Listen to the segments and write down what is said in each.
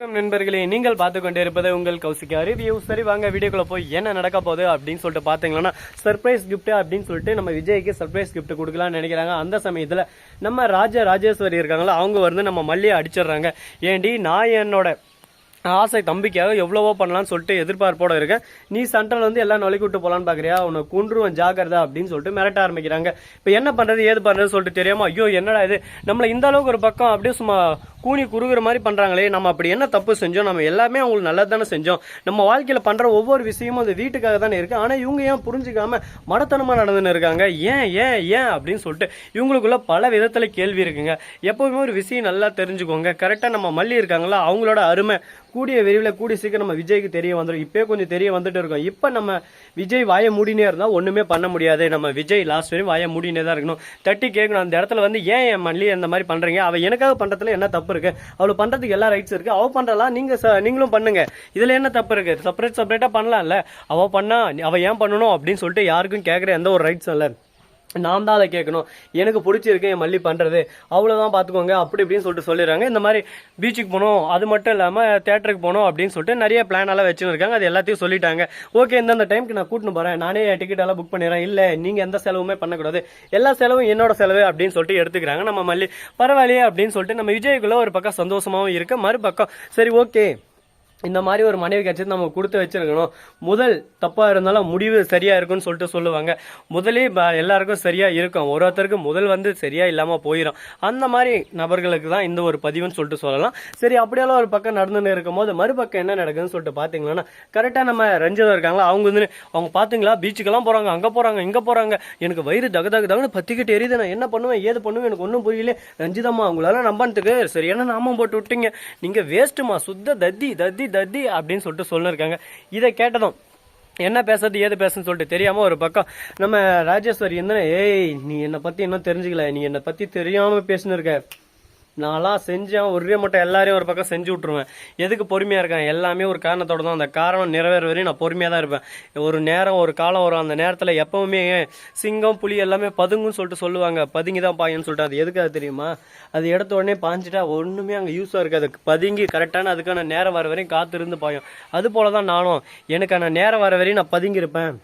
நண்பர்களே. நீங்கள் பார்த்து கொண்டே இருப்பது உங்கள் கௌசிக்கா ரிவ்யூ சரி வாங்க வீடியோக்குள்ள போய் என்ன நடக்க போகுது அப்படின்னு சொல்லிட்டு பார்த்தீங்கன்னா சர்ப்ரைஸ் கிஃப்ட் அப்படின்னு சொல்லிட்டு நம்ம விஜய்க்கு சர்ப்ரைஸ் கிஃப்ட் கொடுக்கலாம்னு நினைக்கிறாங்க. அந்த சமயத்தில் நம்ம ராஜ ராஜேஸ்வரி இருக்காங்களா அவங்க வந்து நம்ம மல்லியை அடிச்சிடுறாங்க. ஏண்டி நான் என்னோட ஆசை தம்பிக்காக எவ்வளவோ பண்ணலாம்னு சொல்லிட்டு எதிர்பார்ப்போட இருக்கேன். நீ சென்ட்ரல் வந்து எல்லாம் நொலைக்கு விட்டு போலான்னு பாக்குறியா? உன்னை குன்றுவன் ஜாக்கிரதா அப்படின்னு சொல்லிட்டு மிரட்ட ஆரம்பிக்கிறாங்க. இப்போ என்ன பண்றது ஏது பண்றது சொல்லிட்டு தெரியாம ஐயோ என்னடா இது? நம்மள இந்த அளவுக்கு ஒரு பக்கம் அப்படியே சும்மா கூனி குறுகிற மாதிரி பண்றாங்களே நம்ம அப்படி என்ன தப்பு செஞ்சோம்? நம்ம எல்லாமே அவங்களுக்கு நல்லது தானே செஞ்சோம். நம்ம வாழ்க்கையில பண்ற ஒவ்வொரு விஷயமும் அந்த வீட்டுக்காக தானே இருக்கு. ஆனா இவங்க ஏன் புரிஞ்சுக்காம மடத்தனமா நடந்துன்னு இருக்காங்க? ஏன் ஏன் ஏன் அப்படின்னு சொல்லிட்டு இவங்களுக்குள்ள பல விதத்துல கேள்வி இருக்குங்க. எப்பவுமே ஒரு விஷயம் நல்லா தெரிஞ்சுக்கோங்க. கரெக்டா நம்ம மல்லி இருக்காங்களா? அவங்களோட அருமை கூடிய விரைவில் கூடிய சீக்கிரம் நம்ம விஜய்க்கு தெரிய வந்துடும் இப்போ கொஞ்சம் தெரிய வந்துட்டு இருக்கோம். இப்போ நம்ம விஜய் வாயை மூடினே இருந்தால் ஒன்றுமே பண்ண முடியாது. நம்ம விஜய் லாஸ்ட் வரையும் வாயை மூடினே தான் இருக்கணும். தட்டி கேட்கணும். அந்த இடத்துல வந்து ஏன் என் மல்லி அந்த மாதிரி பண்ணுறீங்க அவள் எனக்காக பண்ணுறதுல என்ன தப்பு இருக்கு. அவள் பண்ணுறதுக்கு எல்லா ரைட்ஸ் இருக்கு. அவள் பண்ணுறலாம் நீங்கள் ச நீங்களும் பண்ணுங்க. இதில் என்ன தப்பு இருக்கு? செப்பரேட் செப்பரேட்டாக பண்ணலாம்ல? அவள் பண்ணா அவள் ஏன் பண்ணணும் அப்படின்னு சொல்லிட்டு யாருக்கும் கேட்குற எந்த ஒரு ரைட்ஸும் இல்லை. நான் தான் அதை கேட்கணும். எனக்கு பிடிச்சிருக்கு என் மல்லி பண்ணுறது அவ்வளோதான் பார்த்துக்கோங்க அப்படி இப்படின்னு சொல்லிட்டு சொல்லிடுறாங்க. இந்த மாதிரி பீச்சுக்கு போகணும் அது மட்டும் இல்லாமல் தேட்டருக்கு போகணும் அப்படின்னு சொல்லிட்டு நிறைய பிளான் எல்லாம் வச்சுன்னு இருக்காங்க அது எல்லாத்தையும் சொல்லிட்டாங்க. ஓகே இந்தந்த டைமுக்கு நான் கூட்டின்னு போகிறேன் நானே டிக்கெட் எல்லாம் புக் பண்ணிடுறேன். இல்லை நீங்கள் எந்த செலவுமே பண்ணக்கூடாது. எல்லா செலவும் என்னோட செலவு அப்படின்னு சொல்லிட்டு எடுத்துக்கிறாங்க நம்ம மல்லி. பரவாயில்லையே அப்படின்னு சொல்லிட்டு நம்ம விஜய்க்குள்ள ஒரு பக்கம் சந்தோஷமாகவும் இருக்குது மறுபக்கம் சரி ஓகே இந்த மாதிரி ஒரு மனைவி கிடைச்சது நம்ம கொடுத்து வச்சிருக்கணும். முதல் தப்பா இருந்தாலும் முடிவு சரியா இருக்கும்னு சொல்லிட்டு சொல்லுவாங்க. முதலே ப- எல்லாருக்கும் சரியா இருக்கும். ஒரு ஒருத்தருக்கு முதல் வந்து சரியா இல்லாம போயிடும் அந்த மாதிரி நபர்களுக்கு தான் இந்த ஒரு பதிவுன்னு சொல்லிட்டு சொல்லலாம். சரி அப்படியெல்லாம் ஒரு பக்கம் நடந்துன்னு இருக்கும்போது மறுபக்கம் என்ன நடக்குதுன்னு சொல்லிட்டு பாத்தீங்கன்னா கரெக்டா நம்ம ரஞ்சிதம் இருக்காங்களா? அவங்க வந்து அவங்க பாத்தீங்களா? பீச்சுக்கெல்லாம் போறாங்க அங்க போறாங்க இங்க போறாங்க. எனக்கு வயிறு தக தக தகன்னு பத்திக்கிட்டு எரியுது. நான் என்ன பண்ணுவேன்? ஏது பண்ணுவேன்? எனக்கு ஒன்றும் புரியல. ரஞ்சிதம்மா அவங்களால நம்பறதுக்கு சரியான நாமம் போட்டு விட்டீங்க? நீங்க வேஸ்ட்டுமா சுத்த தத்தி தத்தி தத்தி அப்படின்னு சொல்லிட்டு சொல்லியிருக்காங்க இதை கேட்டதும் என்ன பேசுறது ஏது பேசுன்னு சொல்லிட்டு தெரியாம ஒரு பக்கம் நம்ம ராஜேஸ்வரி என்ன ஏய் நீ என்னை பத்தி இன்னும் தெரிஞ்சுக்கல. நீ என்னை பத்தி தெரியாம பேசுன்னு இருக்க. நான்லாம் செஞ்சேன் ஒரே மட்டும் எல்லாரையும் ஒரு பக்கம் செஞ்சு விட்ருவேன் எதுக்கு பொறுமையாக இருக்கேன்? எல்லாமே ஒரு காரணத்தோட தான். அந்த காரணம் நிறைவேற வரையும் நான் பொறுமையாக தான் இருப்பேன். ஒரு நேரம் ஒரு காலம் வரும். அந்த நேரத்தில் எப்பவுமே சிங்கம் புலி எல்லாமே பதுங்குன்னு சொல்லிட்டு சொல்லுவாங்க. பதுங்கி தான் பாயன்னு சொல்லிட்டு அது எதுக்காக தெரியுமா? அது எடுத்த உடனே பாஞ்சிட்டா ஒன்றுமே அங்கே யூஸாக இருக்காது. பதுங்கி கரெக்டான அதுக்கான நேரம் வர வரையும் காத்திருந்து பாயும். அது போல தான் நானும் எனக்கான நேரம் வர வரையும் நான் பதுங்கியிருப்பேன்.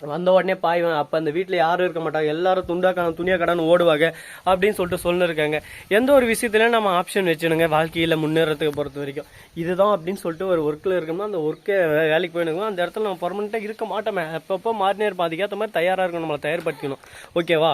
வந்த உடனே பாய்வேன் அப்போ அந்த வீட்டில் யாரும் இருக்க மாட்டாங்க எல்லாரும் துண்டா கடன் துணியா கடன் ஓடுவாங்க அப்படின்னு சொல்லிட்டு சொல்லிருக்காங்க. எந்த ஒரு விஷயத்துலையும் நம்ம ஆப்ஷன் வச்சுனுங்க வாழ்க்கையில் முன்னேறதுக்கு பொறுத்த வரைக்கும். இதுதான் அப்படின்னு சொல்லிட்டு ஒரு ஒர்க்கில் இருக்கோம்னா அந்த ஒர்க்கை வேலைக்கு போயிடுங்க அந்த இடத்துல நம்ம பர்மனெண்ட்டாக இருக்க மாட்டோமே. அப்பப்போ மாறினே இருப்போம். அதுக்கேற்ற மாதிரி தயாராக இருக்கணும் நம்மளை தயார்படுத்திக்கணும். ஓகேவா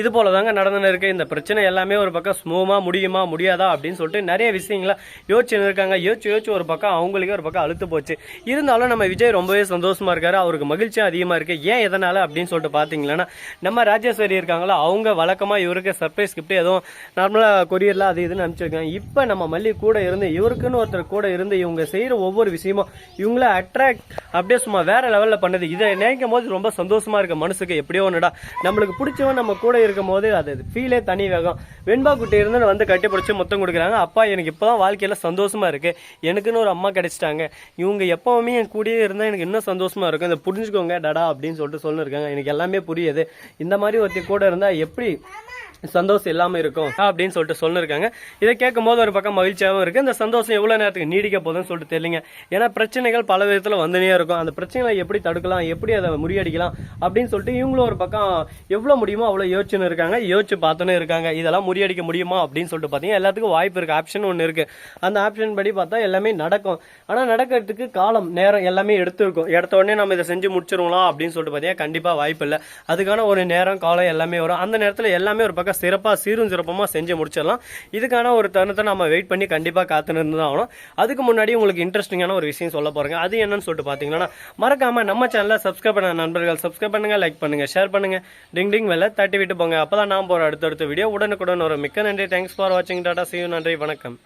இது போல தாங்க நடந்துன்னு இருக்கு. இந்த பிரச்சனை எல்லாமே ஒரு பக்கம் ஸ்மூமா முடியுமா முடியாதா அப்படின்னு சொல்லிட்டு நிறைய விஷயங்களை யோசிச்சுன்னு இருக்காங்க யோசிச்சு யோசிச்சு ஒரு பக்கம் அவங்களுக்கே ஒரு பக்கம் அழுத்து போச்சு. இருந்தாலும் நம்ம விஜய் ரொம்பவே சந்தோஷமா இருக்காரு. அவருக்கு மகிழ்ச்சியும் அதிகமா இருக்கு. ஏன் எதனால அப்படின்னு சொல்லிட்டு பாத்தீங்கன்னா நம்ம ராஜேஸ்வரி இருக்காங்களா அவங்க வழக்கமா இவருக்கு சர்ப்ரைஸ் கிஃப்ட் எதுவும் நார்மலா கொரியர்ல அது இதுன்னு அனுப்பிச்சிருக்காங்க. இப்ப நம்ம மல்லி கூட இருந்து இவருக்குன்னு ஒருத்தர் கூட இருந்து இவங்க செய்யற ஒவ்வொரு விஷயமும் இவங்கள அட்ராக்ட் அப்படியே சும்மா வேற லெவல்ல பண்ணது. இதை நினைக்கும் போது ரொம்ப சந்தோஷமா இருக்க மனசுக்கு. எப்படியோ ஒன்றுடா நம்மளுக்கு பிடிச்சவன் நம்ம கூட இருக்கும் போது அது ஃபீலே தனி வேகம். வெண்பா குட்டி இருந்து வந்து கட்டி பிடிச்சி முத்தம் கொடுக்குறாங்க. அப்பா எனக்கு இப்போதான் வாழ்க்கையில சந்தோஷமா இருக்கு. எனக்குன்னு ஒரு அம்மா கிடைச்சிட்டாங்க. இவங்க எப்பவுமே என் கூடயே இருந்தா எனக்கு இன்னும் சந்தோஷமா இருக்கும். இதை புரிஞ்சுக்கோங்க டடா அப்படின்னு சொல்லிட்டு சொல்லிருக்காங்க. எனக்கு எல்லாமே புரியுது. இந்த மாதிரி ஒருத்தி கூட இருந்தா எப்படி சந்தோஷம் இல்லாமல் இருக்கும் அப்படின்னு சொல்லிட்டு சொல்லிருக்காங்க. இதை கேட்கும் போது ஒரு பக்கம் மகிழ்ச்சியாகவும் இருக்கு. இந்த சந்தோஷம் எவ்வளோ நேரத்துக்கு நீடிக்க போகுதுன்னு சொல்லிட்டு தெரியலங்க. ஏன்னா பிரச்சனைகள் பல விதத்தில் வந்துனே இருக்கும். அந்த பிரச்சனைகளை எப்படி தடுக்கலாம் எப்படி அதை முறியடிக்கலாம் அப்படின்னு சொல்லிட்டு இவங்களும் ஒரு பக்கம் எவ்வளோ முடியுமோ அவ்வளோ யோசிச்சுன்னு இருக்காங்க. யோசிச்சு பார்த்துன்னு இருக்காங்க. இதெல்லாம் முறியடிக்க முடியுமா அப்படின்னு சொல்லிட்டு பார்த்தீங்கன்னா எல்லாத்துக்கும் வாய்ப்பு இருக்கு. ஆப்ஷன் ஒன்று இருக்கு. அந்த ஆப்ஷன் படி பார்த்தா எல்லாமே நடக்கும். ஆனால் நடக்கிறதுக்கு காலம் நேரம் எல்லாமே எடுத்துருக்கும். எடுத்த உடனே நம்ம இதை செஞ்சு முடிச்சிருவோம் அப்படின்னு சொல்லிட்டு பார்த்தீங்கன்னா கண்டிப்பாக வாய்ப்பு இல்லை. அதுக்கான ஒரு நேரம் காலம் எல்லாமே வரும். அந்த நேரத்தில் எல்லாமே ஒரு பக்கம் சிறப்பாக சீரும் சிறப்பமாக செஞ்சு முடிச்சிடலாம். இதுக்கான ஒரு தருணத்தை நம்ம வெயிட் பண்ணி கண்டிப்பாக காத்துன்னு தான் ஆகணும். அதுக்கு முன்னாடி உங்களுக்கு இன்ட்ரெஸ்டிங்கான ஒரு விஷயம் சொல்ல போகிறேங்க அது என்னன்னு சொல்லிட்டு பார்த்தீங்கன்னா மறக்காமல் நம்ம சேனலில் சப்ஸ்கிரைப் பண்ண நண்பர்கள் சப்ஸ்கிரைப் பண்ணுங்கள் லைக் பண்ணுங்க ஷேர் பண்ணுங்க. டிங் டிங் வெளில தட்டி விட்டு போங்க. அப்போ தான் நான் போகிற அடுத்தடுத்த வீடியோ உடனுக்குடன் ஒரு மிக்க நன்றி. தேங்க்ஸ் ஃபார் வாட்சிங் டாடா see நன்றி. வணக்கம்.